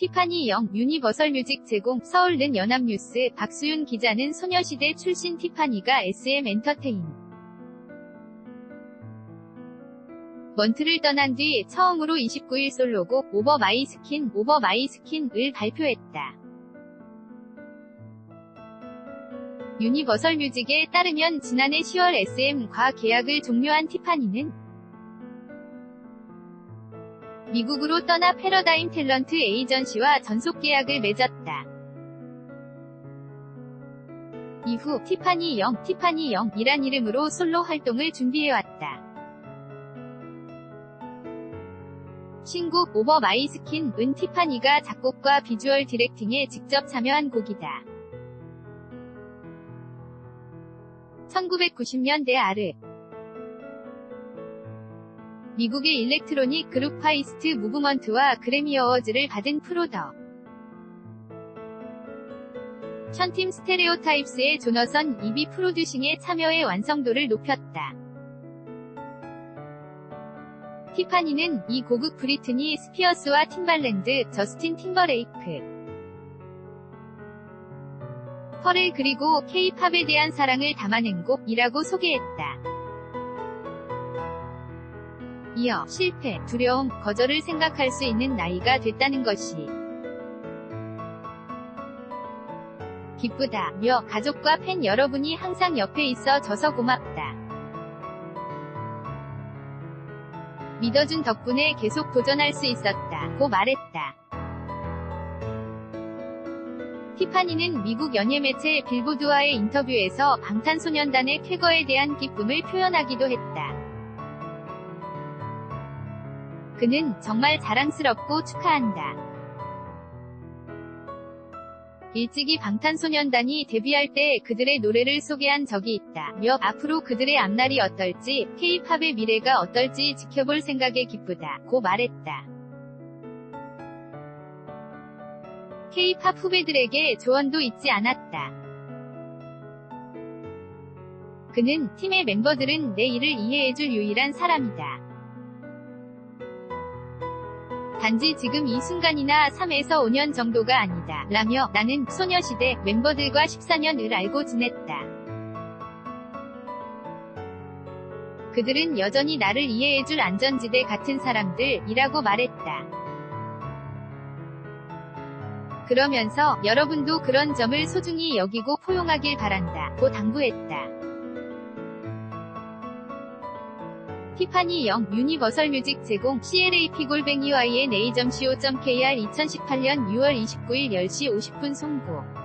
티파니 영 유니버설 뮤직 제공 서울 는 연합뉴스 박수윤 기자는 소녀시대 출신 티파니가 SM 엔터테인 먼트를 떠난 뒤 처음으로 29일 솔로곡 오버 마이 스킨 오버 마이 스킨을 발표했다. 유니버설 뮤직에 따르면 지난해 10월 SM과 계약을 종료한 티파니는 미국으로 떠나 패러다임 탤런트 에이전시와 전속 계약을 맺었다. 이후 티파니 영, 티파니 영이란 이름으로 솔로 활동을 준비해왔다. 신곡 오버 마이 스킨 은 티파니가 작곡과 비주얼 디렉팅에 직접 참여한 곡이다. 1990년대 아르 미국의 일렉트로닉 그룹 파이스트 무브먼트와 그래미 어워즈를 받은 프로더. 션팀 스테레오타입스의 조너선 이비 프로듀싱에 참여해 완성도를 높였다. 티파니는 이 고극 브리트니 스피어스와 팀발랜드, 저스틴 팀버레이크, 퍼렐 그리고 K-팝에 대한 사랑을 담아낸 곡이라고 소개했다. 이어 실패, 두려움, 거절을 생각할 수 있는 나이가 됐다는 것이 기쁘다 며 가족과 팬 여러분이 항상 옆에 있어 줘서 고맙다. 믿어준 덕분에 계속 도전할 수 있었다. 고 말했다. 티파니는 미국 연예 매체 빌보드와의 인터뷰에서 방탄소년단의 쾌거에 대한 기쁨을 표현하기도 했다. 그는 정말 자랑스럽고 축하한다. 일찍이 방탄소년단이 데뷔할 때 그들의 노래를 소개한 적이 있다. 며 앞으로 그들의 앞날이 어떨지, K-팝의 미래가 어떨지 지켜볼 생각에 기쁘다. 고 말했다. K-팝 후배들에게 조언도 잊지 않았다. 그는 팀의 멤버들은 내 일을 이해해줄 유일한 사람이다. 단지 지금 이 순간이나 3에서 5년 정도가 아니다. 라며 나는 소녀시대 멤버들과 14년을 알고 지냈다. 그들은 여전히 나를 이해해줄 안전지대 같은 사람들이라고 말했다. 그러면서 여러분도 그런 점을 소중히 여기고 포용하길 바란다. 고 당부했다. 티파니 영 유니버설 뮤직 제공 CLAP 골뱅이 YN A.co.kr 2018년 6월 29일 10시 50분 송고